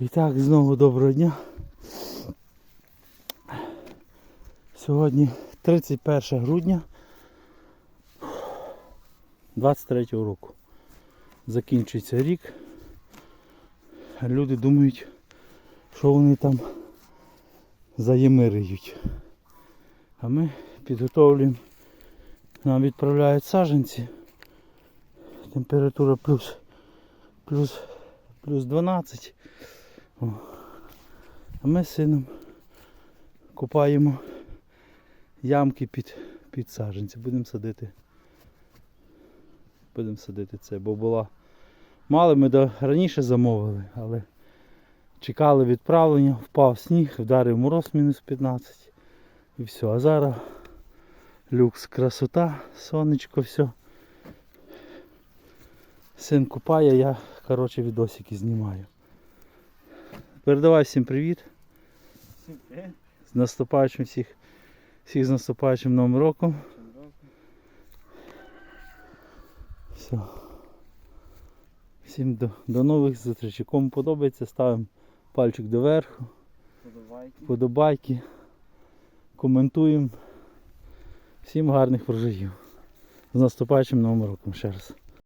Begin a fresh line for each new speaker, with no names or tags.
І так, знову доброго дня. Сьогодні 31 грудня 23 року. Закінчується рік. Люди думають, що вони там заємириють. А ми підготовлюємо. Нам відправляють саджанці. Температура плюс, плюс, плюс 12. А ми з сином копаємо ямки під, під саджанці. Будемо садити. Будемо садити це, бо була. Мали ми до, раніше замовили, але чекали відправлення, впав сніг, вдарив мороз мінус 15 і все. А зараз люкс, красота, сонечко, все. Син купає, я коротше відосики знімаю. Передавай всім привіт. З наступаючим всіх, всіх з наступаючим новим роком. Все. Всім до, до нових зустрічей. Кому подобається, ставимо пальчик доверху,
Подавайки.
подобайки, коментуємо. Всім гарних врожаїв. З наступаючим новим роком ще раз.